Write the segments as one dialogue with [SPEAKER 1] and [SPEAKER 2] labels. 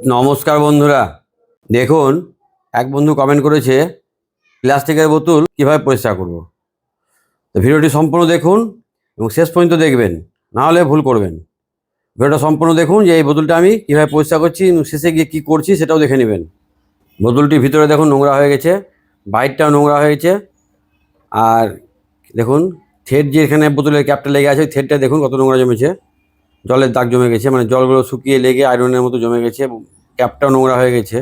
[SPEAKER 1] নমস্কার বন্ধুরা। দেখুন, এক বন্ধু কমেন্ট করেছে, প্লাস্টিকের বোতল কীভাবে পরিষ্কার করব। তো ভিডিওটি সম্পূর্ণ দেখুন এবং শেষ পর্যন্ত দেখবেন, না হলে ভুল করবেন। ভিডিওটা সম্পূর্ণ দেখুন যে এই বোতলটা আমি কীভাবে পরিষ্কার করছি শেষে গিয়ে কী করছি সেটাও দেখে নেবেন। বোতলটির ভিতরে দেখুন নোংরা হয়ে গেছে, বাইরটাও নোংরা হয়েছে আর দেখুন থেট যে এখানে বোতলের ক্যাপটা লেগে আছে, থ্রেডটা দেখুন কত নোংরা জমেছে। জলের দাগ জমে গেছে মানে জলগুলো শুকিয়ে লেগে আয়রনের মতো জমে গেছে ক্যাপটাও নোংরা হয়ে গেছে।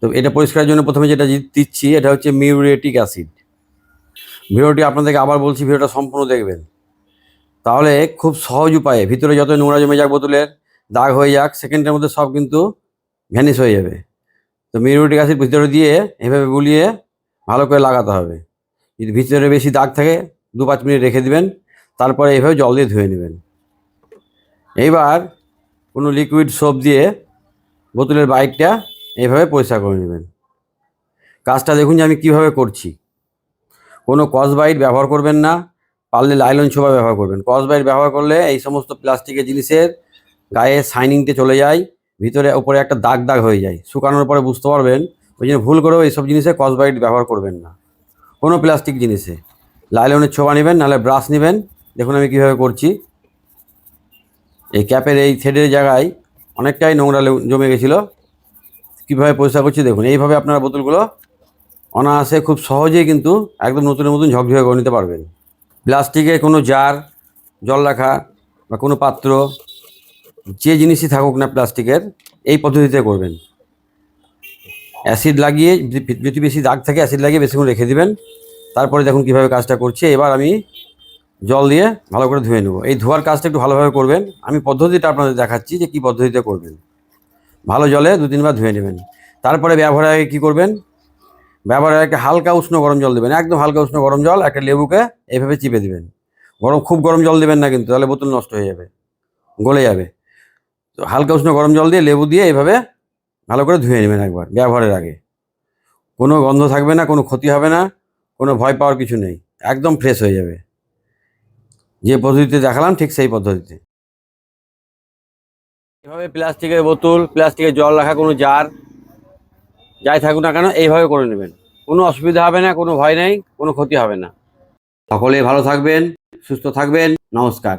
[SPEAKER 1] তো এটা পরিষ্কারের জন্য প্রথমে যেটা দিচ্ছি, এটা হচ্ছে মিউরেটিক অ্যাসিড। ভিডিওটি আপনাদেরকে আবার বলছি, ভিডিওটা সম্পূর্ণ দেখবেন। তাহলে খুব সহজ উপায়ে, ভিতরে যত নোংরা জমে যাক বোতলের, দাগ হয়ে যাক সেকেন্ডের মধ্যে সব কিন্তু ভ্যানিশ হয়ে যাবে। তো মিউরেটিক অ্যাসিড ভিতরে দিয়ে এভাবে গুলিয়ে ভালো করে লাগাতে হবে। যদি ভিতরে বেশি দাগ থাকে দু পাঁচ মিনিট রেখে দিবেন, তারপরে এভাবে জল দিয়ে ধুয়ে নেবেন। এইবার কোনো লিকুইড সোপ দিয়ে বোতলের বাইকটা এইভাবে পরিষ্কার করে নেবেন। কাজটা দেখুন যে আমি কীভাবে করছি। কোনো কস বাইট ব্যবহার করবেন না, পারলে লাইলন ছোপা ব্যবহার করবেন। কস বাইট ব্যবহার করলে এই সমস্ত প্লাস্টিকের জিনিসের গায়ে শাইনিংতে চলে যায়, ভিতরে ওপরে একটা দাগ দাগ হয়ে যায়। শুকানোর পরে বুঝতে পারবেন, ওই জন্য ভুল করেও এইসব জিনিসে কস বাইট ব্যবহার করবেন না। কোনো প্লাস্টিক জিনিসে। লাইলনের ছোপা নেবেন, নাহলে ব্রাশ নেবেন। দেখুন আমি কীভাবে করছি। এই ক্যাপের এই থ্রেডের জায়গায় অনেকটাই নোংরা জমে গেছিল। কীভাবে পরিষ্কার করছি দেখুন, এইভাবে আপনারা বোতলগুলো অনায়াসে খুব সহজেই কিন্তু একদম নতুনের মতন ঝকঝকে করে নিতে পারবেন। প্লাস্টিকের কোনো জার, জল রাখা বা কোনো পাত্র, যে জিনিসই থাকুক না প্লাস্টিকের, এই পদ্ধতিতে করবেন। অ্যাসিড লাগিয়ে, যদি বেশি দাগ থাকে, অ্যাসিড লাগিয়ে বেশিক্ষণ রেখে দিবেন। তারপরে দেখুন কীভাবে কাজটা করছি। এবার আমি জল দিয়ে ভালো করে ধুয়ে নেব। এই ধোয়ার কাজটা একটু ভালোভাবে করবেন। আমি পদ্ধতিটা আপনাদের দেখাচ্ছি যে কী পদ্ধতিতে করবেন। ভালো জলে দু তিনবার ধুয়ে নেবেন। তারপরে ব্যবহারের আগে কী করবেন? ব্যবহারের আগে হালকা উষ্ণ গরম জল দেবেন। একদম হালকা উষ্ণ গরম জল, একটা লেবুকে এইভাবে চিপে দিবেন। গরম, খুব গরম জল দেবেন না কিন্তু, তাহলে বোতল নষ্ট হয়ে যাবে, গলে যাবে। তো হালকা উষ্ণ গরম জল দিয়ে লেবু দিয়ে এইভাবে ভালো করে ধুয়ে নেবেন একবার, ব্যবহারের আগে। কোনো গন্ধ থাকবে না, কোনো ক্ষতি হবে না, কোনো ভয় পাওয়ার কিছু নেই, একদম ফ্রেশ হয়ে যাবে। যে পদ্ধতিতে দেখালাম ঠিক সেই পদ্ধতিতে। এভাবে প্লাস্টিকের বোতল, প্লাস্টিকের জল রাখা কোনো জার, যাই থাকুক না কেন, এইভাবে করে নেবেন। কোনো অসুবিধা হবে না, কোনো ভয় নেই, কোনো ক্ষতি হবে না। সকলে ভালো থাকবেন, সুস্থ থাকবেন, নমস্কার।